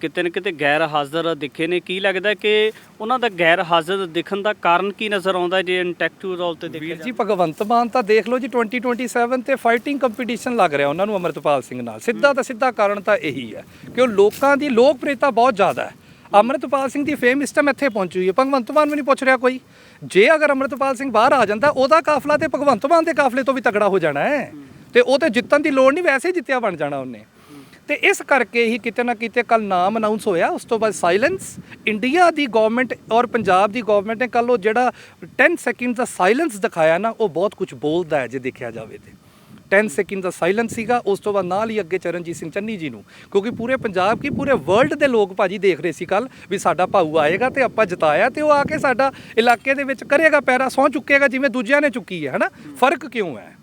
ਕਿਤੇ ਨਾ ਕਿਤੇ ਗੈਰ ਹਾਜ਼ਰ ਦਿਖੇ ਨੇ। ਕੀ ਲੱਗਦਾ ਕਿ ਉਹਨਾਂ ਦਾ ਗੈਰ ਹਾਜ਼ਰ ਦਿਖਣ ਦਾ ਕਾਰਨ ਕੀ ਨਜ਼ਰ ਆਉਂਦਾ ਜੇ ਇੰਟੈਕਟਿਵ ਰੋਲ ਤੇ ਦੇਖਿਆ ਜੀ ਭਗਵੰਤ ਮਾਨ ਤਾਂ ਦੇਖ ਲਓ ਜੀ 2027 ਤੇ ਫਾਈਟਿੰਗ ਕੰਪੀਟੀਸ਼ਨ ਲੱਗ ਰਿਹਾ ਉਹਨਾਂ ਨੂੰ ਅਮਰਤਪਾਲ ਸਿੰਘ ਨਾਲ। ਸਿੱਧਾ ਤਾਂ ਸਿੱਧਾ ਕਾਰਨ ਤਾਂ ਇਹੀ ਹੈ ਕਿ ਉਹ ਲੋਕਾਂ ਦੀ ਲੋਕਪ੍ਰਿਯਤਾ ਬਹੁਤ ਜ਼ਿਆਦਾ ਹੈ। ਅਮਰਤਪਾਲ ਸਿੰਘ ਦੀ ਫੇਮ ਇਸ ਟਾਈਮ ਇੱਥੇ ਪਹੁੰਚੀ ਹੋਈ ਹੈ। ਭਗਵੰਤ ਮਾਨ ਵੀ ਨਹੀਂ ਪੁੱਛ ਰਿਹਾ ਕੋਈ। ਜੇ ਅਗਰ ਅਮਰਤਪਾਲ ਸਿੰਘ ਬਾਹਰ ਆ ਜਾਂਦਾ ਉਹਦਾ ਕਾਫਲਾ ਤੇ ਭਗਵੰਤ ਮਾਨ ਦੇ ਕਾਫਲੇ ਤੋਂ ਵੀ ਤਗੜਾ ਹੋ ਜਾਣਾ ਹੈ। ਤੇ ਉਹ ਤੇ ਜਿੱਤਣ ਦੀ ਲੋੜ ਨਹੀਂ, ਵੈਸੇ ਹੀ ਜਿੱਤਿਆ ਬਣ ਜਾਣਾ ਉਹਨੇ। ਤੇ ਇਸ ਕਰਕੇ ਹੀ ਕਿਤੇ ਨਾ ਕਿਤੇ ਕੱਲ ਨਾਮ ਅਨਾਉਂਸ ਹੋਇਆ, ਉਸ ਤੋਂ ਬਾਅਦ ਸਾਇਲੈਂਸ ਇੰਡੀਆ ਦੀ ਗਵਰਨਮੈਂਟ ਔਰ ਪੰਜਾਬ ਦੀ ਗਵਰਨਮੈਂਟ ਨੇ ਕੱਲ ਉਹ ਜਿਹੜਾ 10 ਸੈਕਿੰਡ ਦਾ ਸਾਇਲੈਂਸ ਦਿਖਾਇਆ ਨਾ, ਉਹ ਬਹੁਤ ਕੁਝ ਬੋਲਦਾ ਹੈ ਜੇ ਦੇਖਿਆ ਜਾਵੇ ਤੇ। 10 ਸੈਕਿੰਡ ਦਾ ਸਾਇਲੈਂਸ ਸੀਗਾ, ਉਸ ਤੋਂ ਬਾਅਦ ਨਾਲ ਹੀ ਅੱਗੇ ਚਰਨਜੀਤ ਸਿੰਘ ਚੰਨੀ ਜੀ ਨੂੰ। ਕਿਉਂਕਿ ਪੂਰੇ ਪੰਜਾਬ ਕੀ, ਪੂਰੇ ਵਰਲਡ ਦੇ ਲੋਕ ਭਾਜੀ ਦੇਖ ਰਹੇ ਸੀ ਕੱਲ ਵੀ ਸਾਡਾ ਭਾਊ ਆਏਗਾ ਤੇ ਆਪਾਂ ਜਿਤਾਇਆ ਤੇ ਉਹ ਆ ਕੇ ਸਾਡਾ ਇਲਾਕੇ ਦੇ ਵਿੱਚ ਕਰੇਗਾ ਪੈਰਾ, ਸੌਂ ਚੁੱਕੇਗਾ, ਜਿਵੇਂ ਦੂਜਿਆਂ ਨੇ ਚੁੱਕੀ ਹੈ, ਹਨਾ? ਫ਼ਰਕ ਕਿਉਂ ਹੈ?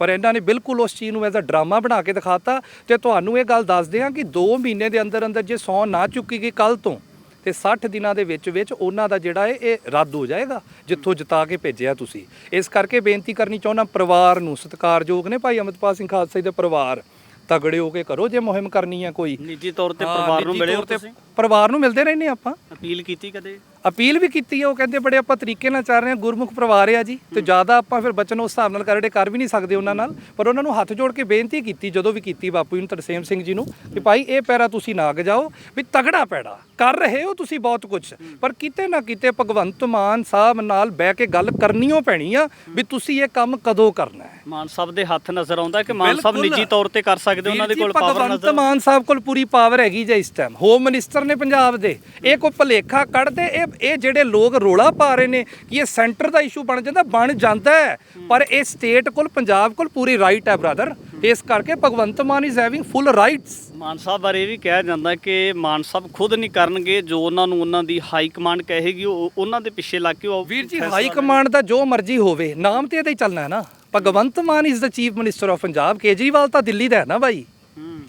ਪਰ ਇਹਨਾਂ ਨੇ ਬਿਲਕੁਲ ਉਸ ਚੀਜ਼ ਨੂੰ ਐਜ਼ ਅ ਡਰਾਮਾ ਬਣਾ ਕੇ ਦਿਖਾਤਾ ਤੇ ਤੁਹਾਨੂੰ ਇਹ ਗੱਲ ਦੱਸਦੇ ਹਾਂ ਕਿ 2 ਮਹੀਨੇ ਦੇ ਅੰਦਰ ਅੰਦਰ ਜੇ ਸੌ ਨਾ ਚੁੱਕੀ ਗਈ ਕੱਲ ਤੋਂ ਤੇ 60 ਦਿਨਾਂ ਦੇ ਵਿੱਚ ਵਿੱਚ ਉਹਨਾਂ ਦਾ ਜਿਹੜਾ ਹੈ ਇਹ ਰੱਦ ਹੋ ਜਾਏਗਾ ਜਿੱਥੋਂ ਜਿਤਾ ਕੇ ਭੇਜਿਆ ਤੁਸੀਂ। ਇਸ ਕਰਕੇ ਬੇਨਤੀ ਕਰਨੀ ਚਾਹੁੰਦਾ ਪਰਿਵਾਰ ਨੂੰ ਸਤਿਕਾਰਯੋਗ ਨੇ ਭਾਈ ਅਮਰਪਾਲ ਸਿੰਘ ਖਾਲਸਾ ਜੀ ਦੇ ਪਰਿਵਾਰ। ਤਗੜੇ ਹੋ ਕੇ ਕਰੋ ਜੇ ਮੁਹਿੰਮ ਕਰਨੀ ਹੈ ਕੋਈ। ਨਿੱਜੀ ਤੌਰ ਤੇ ਪਰਿਵਾਰ ਨੂੰ ਮਿਲੇ ਹੋ ਤੁਸੀਂ? ਪਰਿਵਾਰ ਨੂੰ ਮਿਲਦੇ ਰਹਿੰਦੇ ਆਪਾਂ। ਅਪੀਲ ਕੀਤੀ ਕਦੇ? ਅਪੀਲ ਵੀ ਕੀਤੀ ਹੈ ਉਹ ਕਹਿੰਦੇ ਬੜੇ ਆਪਾਂ ਤਰੀਕੇ ਨਾਲ ਚੱਲ ਰਹੇ ਹਾਂ ਗੁਰਮੁਖ ਪਰਿਵਾਰ ਆ ਜੀ ਤੇ ਜ਼ਿਆਦਾ ਆਪਾਂ ਫਿਰ ਬਚਨ ਉਸ ਹਿਸਾਬ ਨਾਲ ਕਰਦੇ ਕਰ ਵੀ ਨਹੀਂ ਸਕਦੇ ਉਹਨਾਂ ਨਾਲ ਪਰ ਉਹਨਾਂ ਨੂੰ ਹੱਥ ਜੋੜ ਕੇ ਬੇਨਤੀ ਕੀਤੀ ਜਦੋਂ ਵੀ ਕੀਤੀ ਬਾਪੂ ਜੀ ਨੂੰ ਤਰਸੇਮ ਸਿੰਘ ਜੀ ਨੂੰ ਕਿ ਭਾਈ ਇਹ ਪੈਰਾ ਤੁਸੀਂ ਨਾ ਗਜਾਓ ਵੀ ਤਗੜਾ ਪੈੜਾ ਕਰ ਰਹੇ ਹੋ ਤੁਸੀਂ ਬਹੁਤ ਕੁਝ ਪਰ ਕਿਤੇ ਨਾ ਕਿਤੇ ਭਗਵੰਤ ਮਾਨ ਸਾਹਿਬ ਨਾਲ ਬਹਿ ਕੇ ਗੱਲ ਕਰਨੀਓ ਪੈਣੀ ਆ ਵੀ ਤੁਸੀਂ ਇਹ ਕੰਮ ਕਦੋਂ ਕਰਨਾ ਹੈ। ਮਾਨ ਸਾਹਿਬ ਦੇ ਹੱਥ ਨਜ਼ਰ ਆਉਂਦਾ ਕਿ ਮਾਨ ਸਾਹਿਬ। ਨਿੱਜੀ ਤੌਰ ਤੇ ਕਰ ਸਕਦੇ ਉਹਨਾਂ ਦੇ ਕੋਲ ਪਾਵਰ ਭਗਵੰਤ ਨਜ਼ਰ ਮਾਨ ਸਾਹਿਬ ਕੋਲ ਪੂਰੀ ਪਾਵਰ ਹੈਗੀ ਜੇ ਇਸ ਟਾਈਮ ਹੋਮ ਮਿਨਿਸਟਰ ਨੇ ਪੰਜਾਬ ਦੇ ਇਹ ਕੋਈ ਭਲੇਖਾ ਕੱਢਦੇ ਇਹ ਇਹ ਜਿਹੜੇ ਲੋਕ ਰੋਲਾ ਪਾ ਰਹੇ ਨੇ ਕਿ ਇਹ ਸੈਂਟਰ ਦਾ ਇਸ਼ੂ ਬਣ ਜਾਂਦਾ ਬਣ ਜਾਂਦਾ ਹੈ। ਪਰ ਇਹ ਸਟੇਟ ਕੋਲ ਪੰਜਾਬ ਕੋਲ ਪੂਰੀ ਰਾਈਟ ਹੈ ਬ੍ਰਦਰ ਇਸ ਕਰਕੇ Bhagwant Mann is having full rights Mann Sahib ਬਾਰੇ ਇਹ ਵੀ ਕਿਹਾ ਜਾਂਦਾ ਕਿ ਮਾਨ ਸਾਹਿਬ ਖੁਦ ਨਹੀਂ ਕਰਨਗੇ ਜੋ ਉਹਨਾਂ ਨੂੰ ਉਹਨਾਂ ਦੀ ਹਾਈ ਕਮਾਂਡ ਕਹੇਗੀ ਉਹ ਉਹਨਾਂ ਦੇ ਪਿੱਛੇ ਲੱਗ ਕੇ ਉਹ ਵੀਰ ਜੀ ਹਾਈ ਕਮਾਂਡ ਦਾ ਜੋ ਮਰਜ਼ੀ ਹੋਵੇ ਨਾਮ ਤੇ ਇਹਦਾ ਹੀ ਚੱਲਣਾ ਹੈ ਨਾ। Bhagwant Mann is the chief minister of Punjab Kejriwal ਤਾਂ ਦਿੱਲੀ ਦਾ ਹੈ ਨਾ ਹੂੰ।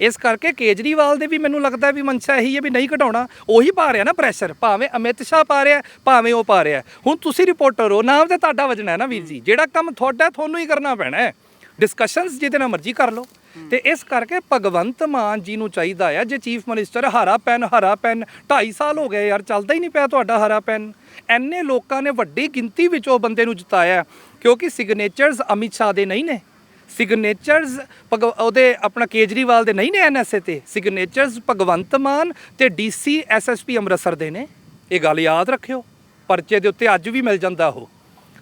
ਇਸ ਕਰਕੇ ਕੇਜਰੀਵਾਲ ਦੇ ਵੀ ਮੈਨੂੰ ਲੱਗਦਾ ਵੀ ਮਨਸ਼ਾ ਇਹੀ ਹੈ ਵੀ ਨਹੀਂ ਘਟਾਉਣਾ। ਉਹੀ ਪਾ ਰਿਹਾ ਨਾ ਪ੍ਰੈਸ਼ਰ ਭਾਵੇਂ ਅਮਿਤ ਸ਼ਾਹ ਪਾ ਰਿਹਾ, ਭਾਵੇਂ ਉਹ ਪਾ ਰਿਹਾ। ਹੁਣ ਤੁਸੀਂ ਰਿਪੋਰਟਰ ਹੋ, ਨਾਮ ਤੇ ਤੁਹਾਡਾ ਵਜਣਾ ਹੈ ਨਾ ਵੀਰ ਜੀ। ਜਿਹੜਾ ਕੰਮ ਤੁਹਾਡਾ, ਤੁਹਾਨੂੰ ਹੀ ਕਰਨਾ ਪੈਣਾ ਹੈ। ਡਿਸਕਸ਼ਨਸ ਜਿਹਦੇ ਨਾਲ ਮਰਜ਼ੀ ਕਰ ਲਓ। ਤੇ ਇਸ ਕਰਕੇ ਭਗਵੰਤ ਮਾਨ ਜੀ ਨੂੰ ਚਾਹੀਦਾ ਆ, ਜੇ ਚੀਫ ਮਿਨਿਸਟਰ ਹਰਾ ਪੈਨ ਹਰਾ ਪੈਨ 2.5 ਸਾਲ ਹੋ ਗਏ ਯਾਰ, ਚੱਲਦਾ ਹੀ ਨਹੀਂ ਪਿਆ ਤੁਹਾਡਾ ਹਰਾ ਪੈਨ। ਐਨੇ ਲੋਕਾਂ ਨੇ ਵੱਡੀ ਗਿਣਤੀ ਵਿੱਚ ਉਹ ਬੰਦੇ ਨੂੰ ਜਿਤਾਇਆ। ਕਿਉਂਕਿ ਸਿਗਨੇਚਰਸ ਅਮਿਤ ਸ਼ਾਹ ਦੇ ਨਹੀਂ ਨੇ। ਸਿਗਨੇਚਰਸ ਉਹਦੇ ਆਪਣਾ ਕੇਜਰੀਵਾਲ ਦੇ ਨਹੀਂ ਨੇ ਐਨਐਸਏ ਤੇ। ਸਿਗਨੇਚਰਸ ਭਗਵੰਤ ਮਾਨ ਤੇ ਡੀਸੀ ਐਸਐਸਪੀ ਅੰਮ੍ਰਿਤਸਰ ਦੇ ਨੇ। ਇਹ ਗੱਲ ਯਾਦ ਰੱਖਿਓ। ਪਰਚੇ ਦੇ ਉੱਤੇ ਅੱਜ ਵੀ ਮਿਲ ਜਾਂਦਾ ਉਹ।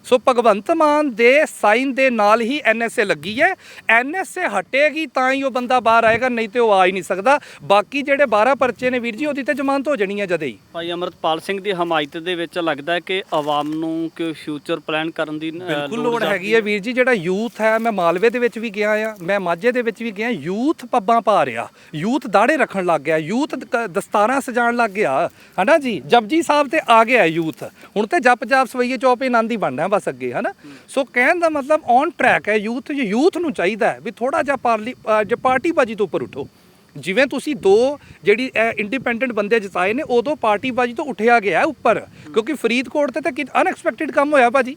ਸੋ ਭਗਵੰਤ ਮਾਨ ਦੇ ਸਾਈਨ ਦੇ ਨਾਲ ਹੀ ਐਨਐਸਏ ਲੱਗੀ ਹੈ। ਐਨਐਸਏ ਹਟੇਗੀ ਤਾਂ ਹੀ ਉਹ ਬੰਦਾ ਬਾਹਰ ਆਏਗਾ ਨਹੀਂ ਤੇ ਉਹ ਆ ਹੀ ਨਹੀਂ ਸਕਦਾ। ਬਾਕੀ ਜਿਹੜੇ 12 ਪਰਚੇ ਨੇ ਵੀਰ ਜੀ ਉਹਦੀ ਤੇ ਜ਼ਮਾਨਤ ਹੋ ਜਾਣੀ ਹੈ ਜਦੇ ਹੀ। ਭਾਈ ਅਮਰਤਪਾਲ ਸਿੰਘ ਦੀ ਹਮਾਇਤ ਦੇ ਵਿੱਚ ਲੱਗਦਾ ਹੈ ਕਿ ਆਵਾਮ ਨੂੰ ਕਿ ਫਿਊਚਰ ਪਲਾਨ ਕਰਨ ਦੀ ਬਿਲਕੁਲ ਲੋੜ ਹੈਗੀ ਹੈ ਵੀਰ ਜੀ ਜਿਹੜਾ ਯੂਥ ਹੈ ਮੈਂ ਮਾਲਵੇ ਦੇ ਵਿੱਚ ਵੀ ਗਿਆ ਆ ਮੈਂ ਮਾਝੇ ਦੇ ਵਿੱਚ ਵੀ ਗਿਆ ਯੂਥ ਪੱਬਾਂ ਪਾ ਰਿਹਾ ਯੂਥ ਦਾੜੇ ਰੱਖਣ ਲੱਗ ਗਿਆ ਯੂਥ ਦਸਤਾਰਾਂ ਸਜਾਉਣ ਲੱਗ ਗਿਆ ਹਨਾ ਜੀ? ਜਪਜੀ ਸਾਹਿਬ ਤੇ ਆ ਗਿਆ ਯੂਥ। ਹੁਣ ਤੇ ਜਪ ਜਾਪ ਸਵਈਏ ਚੌਪੇ ਆਨੰਦ ਹੀ ਬਣਨਾ ਬਸ ਅੱਗੇ ਹਨਾ? ਸੋ ਕਹਿਣ ਦਾ ਮਤਲਬ ਔਨ ਟਰੈਕ ਹੈ ਯੂਥ ਯੂਥ ਨੂੰ ਚਾਹੀਦਾ ਹੈ ਵੀ ਥੋੜਾ ਜਿਹਾ ਪਾਰਲੀ ਅ, ਜੇ ਪਾਰਟੀਬਾਜੀ ਤੋਂ ਉੱਪਰ ਉਠੋ। ਜਿਵੇਂ ਤੁਸੀਂ ਦੋ ਜਿਹੜੀ ਇੰਡੀਪੈਂਡੈਂਟ ਬੰਦੇ ਜਿਤਾਏ ਨੇ ਉਦੋਂ ਪਾਰਟੀਬਾਜੀ ਤੋਂ ਉੱਠਿਆ ਗਿਆ ਉੱਪਰ। ਕਿਉਂਕਿ ਫਰੀਦਕੋਟ ਤੇ ਤਾਂ ਅਨਐਕਸਪੈਕਟਿਡ ਕੰਮ ਹੋਇਆ ਭਾਜੀ।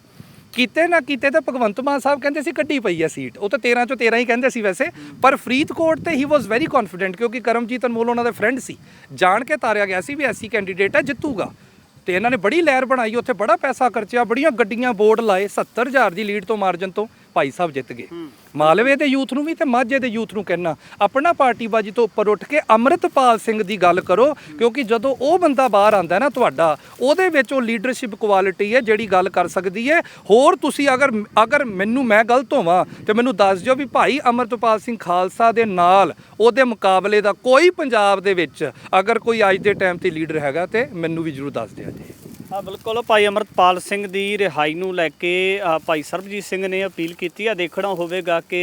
ਕਿਤੇ ਨਾ ਕਿਤੇ ਤਾਂ ਭਗਵੰਤ ਮਾਨ ਸਾਹਿਬ ਕਹਿੰਦੇ ਸੀ ਕੱਢੀ ਪਈ ਹੈ ਸੀਟ ਉਹ ਤਾਂ 13 ਚੋਂ 13 ਹੀ ਕਹਿੰਦੇ ਸੀ ਵੈਸੇ। ਪਰ ਫਰੀਦਕੋਟ ਤੇ ਹੀ ਵਾਸ ਵੈਰੀ ਕੌਨਫੀਡੈਂਟ ਕਿਉਂਕਿ ਕਰਮਜੀਤ ਅਨਮੋਲ ਉਹਨਾਂ ਦਾ ਫਰੈਂਡ ਸੀ। ਜਾਣ ਕੇ ਤਾਰਿਆ ਗਿਆ ਸੀ ਵੀ ਐਸੀ ਕੈਂਡੀਡੇਟ ਹੈ ਜਿੱਤੂਗਾ। ਤੇ ਇਹਨਾਂ ਨੇ ਬੜੀ ਲਹਿਰ ਬਣਾਈ, ਉੱਥੇ ਬੜਾ ਪੈਸਾ ਖਰਚਿਆ, ਬੜੀਆਂ ਗੱਡੀਆਂ, ਬੋਰਡ ਲਾਏ 70000 ਦੀ ਲੀਡ ਤੋਂ ਮਾਰਜਨ ਤੋਂ। ਭਾਈ ਸਾਹਿਬ ਜਿੱਤ ਗਏ। ਮਾਲਵੇ ਦੇ ਯੂਥ ਨੂੰ ਵੀ ਤੇ ਮਾਝੇ ਦੇ ਯੂਥ ਨੂੰ ਕਹਿਣਾ ਆਪਣਾ ਪਾਰਟੀਬਾਜੀ ਤੋਂ ਉੱਪਰ ਉੱਠ ਕੇ ਅੰਮ੍ਰਿਤਪਾਲ ਸਿੰਘ ਦੀ ਗੱਲ ਕਰੋ, ਕਿਉਂਕਿ ਜਦੋਂ ਉਹ ਬੰਦਾ ਬਾਹਰ ਆਂਦਾ ਨਾ ਤੁਹਾਡਾ, ਉਹਦੇ ਵਿੱਚ ਉਹ ਲੀਡਰਸ਼ਿਪ ਕੁਆਲਿਟੀ ਹੈ ਜਿਹੜੀ ਗੱਲ ਕਰ ਸਕਦੀ ਹੈ। ਹੋਰ ਤੁਸੀਂ ਅਗਰ ਅਗਰ ਮੈਨੂੰ, ਮੈਂ ਗਲਤ ਹੋਵਾਂ ਤੇ ਮੈਨੂੰ ਦੱਸ ਦਿਓ ਵੀ ਭਾਈ ਅੰਮ੍ਰਿਤਪਾਲ ਸਿੰਘ ਖਾਲਸਾ ਦੇ ਨਾਲ ਉਹਦੇ ਮੁਕਾਬਲੇ ਦਾ ਕੋਈ ਪੰਜਾਬ ਦੇ ਵਿੱਚ ਅਗਰ ਕੋਈ ਅੱਜ ਦੇ ਟਾਈਮ ਤੇ ਲੀਡਰ ਹੈਗਾ ਤੇ ਮੈਨੂੰ ਵੀ ਜਰੂਰ ਦੱਸ ਦਿਓ ਜੀ। ਹਾਂ, ਬਿਲਕੁਲ। ਭਾਈ ਅਮਰਤਪਾਲ ਸਿੰਘ ਦੀ ਰਿਹਾਈ ਨੂੰ ਲੈ ਕੇ ਭਾਈ ਸਰਬਜੀਤ ਸਿੰਘ ਨੇ ਅਪੀਲ ਕੀਤੀ। ਆ ਦੇਖਣਾ ਹੋਵੇਗਾ ਕਿ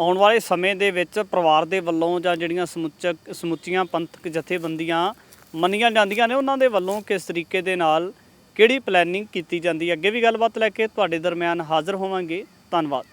ਆਉਣ ਵਾਲੇ ਸਮੇਂ ਦੇ ਵਿੱਚ ਪਰਿਵਾਰ ਦੇ ਵੱਲੋਂ ਜਾਂ ਜਿਹੜੀਆਂ ਸਮੁੱਚਕ, ਸਮੁੱਚੀਆਂ ਪੰਥਕ ਜਥੇਬੰਦੀਆਂ ਮੰਨੀਆਂ ਜਾਂਦੀਆਂ ਨੇ, ਉਹਨਾਂ ਦੇ ਵੱਲੋਂ ਕਿਸ ਤਰੀਕੇ ਦੇ ਨਾਲ ਕਿਹੜੀ ਪਲੈਨਿੰਗ ਕੀਤੀ ਜਾਂਦੀ ਹੈ? ਅੱਗੇ ਵੀ ਗੱਲਬਾਤ ਲੈ ਕੇ ਤੁਹਾਡੇ ਦਰਮਿਆਨ ਹਾਜ਼ਰ ਹੋਵਾਂਗੇ। ਧੰਨਵਾਦ।